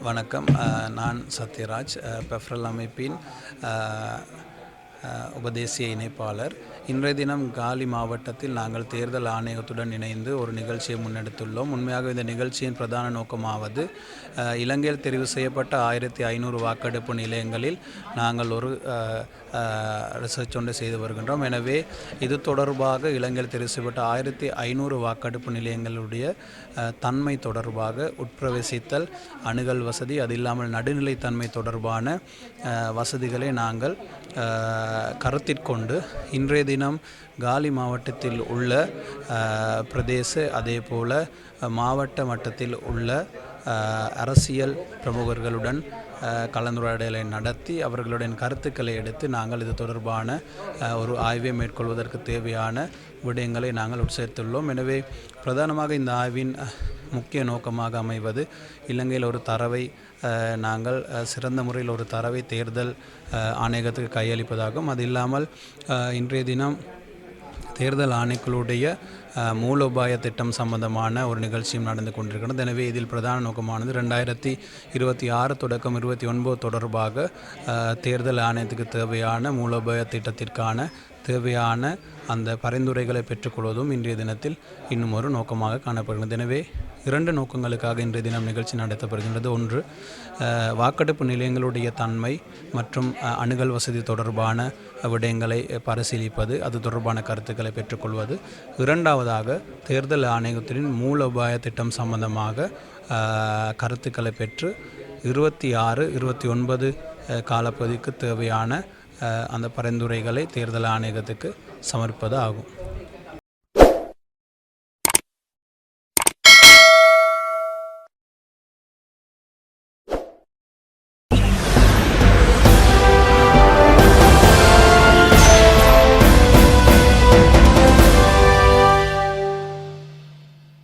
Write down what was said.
வணக்கம். நான் சத்யராஜ் பெஃப்ரல் அமைப்பின் உபதேசிய இணைப்பாளர். இன்றைய தினம் காலி மாவட்டத்தில் நாங்கள் தேர்தல் ஆணையத்துடன் இணைந்து ஒரு நிகழ்ச்சியை முன்னெடுத்துள்ளோம். உண்மையாக இந்த நிகழ்ச்சியின் பிரதான நோக்கமாவது இலங்கையில் தெரிவு செய்யப்பட்ட ஆயிரத்தி ஐநூறு வாக்கெடுப்பு நிலையங்களில் நாங்கள் ஒரு ரிசர்ச் ஒன்று செய்து வருகின்றோம். எனவே இது தொடர்பாக இலங்கையில் தெரிவு செய்யப்பட்ட ஆயிரத்தி ஐநூறு வாக்கெடுப்பு நிலையங்களுடைய தன்மை தொடர்பாக உட்பிரவேசித்தல் அணுகல் வசதி அது இல்லாமல் நடுநிலைத்தன்மை தொடர்பான வசதிகளை நாங்கள் கருத்திற்கொண்டு இன்றைய தினம் காலி மாவட்டத்தில் உள்ள பிரதேச அதே போல் மாவட்ட மட்டத்தில் உள்ள அரசியல் பிரமுகர்களுடன் கலந்துரையாடலை நடத்தி அவர்களுடன் கருத்துக்களை எடுத்து நாங்கள் இது தொடர்பான ஒரு ஆய்வை மேற்கொள்வதற்கு தேவையான விடயங்களை நாங்கள் உட்சேர்த்துள்ளோம். எனவே பிரதானமாக இந்த ஆய்வின் முக்கிய நோக்கமாக அமைவது. இலங்கையில் ஒரு தரவை நாங்கள் சிறந்த முறையில் ஒரு தரவை தேர்தல் ஆணையகத்துக்கு கையளிப்பதாகும். அது இல்லாமல் இன்றைய தினம் தேர்தல் ஆணைக்குழுடைய மூலோபாய திட்டம் சம்பந்தமான ஒரு நிகழ்ச்சியும் நடந்து கொண்டிருக்கிறது. எனவே இதில் பிரதான நோக்கமானது ரெண்டாயிரத்தி இருபத்தி ஆறு தொடக்கம் இருபத்தி ஒன்பது தொடர்பாக தேர்தல் ஆணையத்துக்கு தேவையான மூலோபாய திட்டத்திற்கான தேவையான அந்த பரிந்துரைகளை பெற்றுக்கொள்வதும் இன்றைய தினத்தில் இன்னும் ஒரு நோக்கமாக காணப்படுகிறது. எனவே இரண்டு நோக்கங்களுக்காக இன்றைய தினம் நிகழ்ச்சி நடத்தப்படுகின்றது. ஒன்று வாக்கெடுப்பு நிலையங்களுடைய தன்மை மற்றும் அணுகல் வசதி தொடர்பான விடயங்களை பரிசீலிப்பது அது தொடர்பான கருத்துக்களை பெற்றுக்கொள்வது. இரண்டாவதாக தேர்தல் ஆணையத்தின் மூலோபாய திட்டம் சம்பந்தமாக கருத்துக்களை பெற்று இருபத்தி ஆறு இருபத்தி ஒன்பது காலப்பகுதிக்கு தேவையான அந்த பரிந்துரைகளை தேர்தல் ஆணையகத்துக்கு சமர்ப்பது ஆகும்.